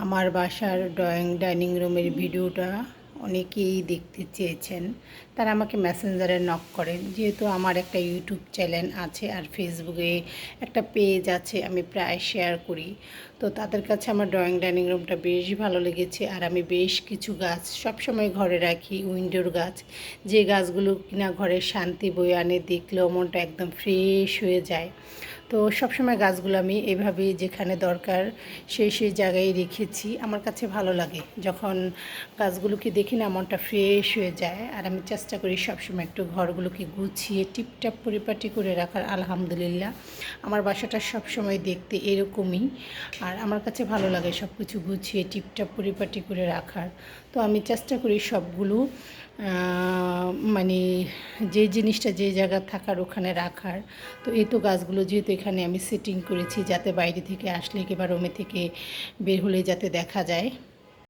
আমার বাসার drawing, dining রুমের ভিডিওটা অনেকেই দেখতে চেয়েছেন। তারা আমাকে মেসেঞ্জারে নক করেন, যেহেতু আমার একটা ইউটিউব চ্যানেল আছে আর ফেসবুকে একটা পেজ আছে, আমি প্রায় শেয়ার করি। তো তাদের কাছে আমার ড্রয়িং, ডাইনিং রুমটা বেশ ভালো লেগেছে আর আমি বেশ কিছু গাছ সবসময় ঘরে রাখি, উইন্ডোর গাছ। যে গাছগুলো কিনা ঘরে শান্তি বয়ে আনে, দেখলেও মনটা একদম ফ্রেশ হয়ে যায়। তো সবসময় গাছগুলো আমি এভাবেই যেখানে দরকার সেই সেই জায়গায় রেখেছি। আমার কাছে ভালো লাগে যখন গাছগুলোকে দেখি না, মনটা ফ্রেশ হয়ে যায়। আর আমি চেষ্টা করি সবসময় একটু ঘরগুলোকে গুছিয়ে টিপটাপ পরিপাটি করে রাখার, আলহামদুলিল্লাহ। আমার বাসাটা সবসময় দেখতে এরকমই। আর আমার কাছে ভালো লাগে সব কিছু গুছিয়ে টিপটাপ পরিপাটি করে রাখার। তো আমি চেষ্টা করি সবগুলো মানে যে জিনিসটা যে জায়গা থাকার ওখানে রাখার, তো এই তো গাছগুলো যেহেতু এখানে আমি সেটিং করেছি যাতে বাইরে থেকে আসলে কিংবা রোমে থেকে বের হলে যাতে দেখা যায়।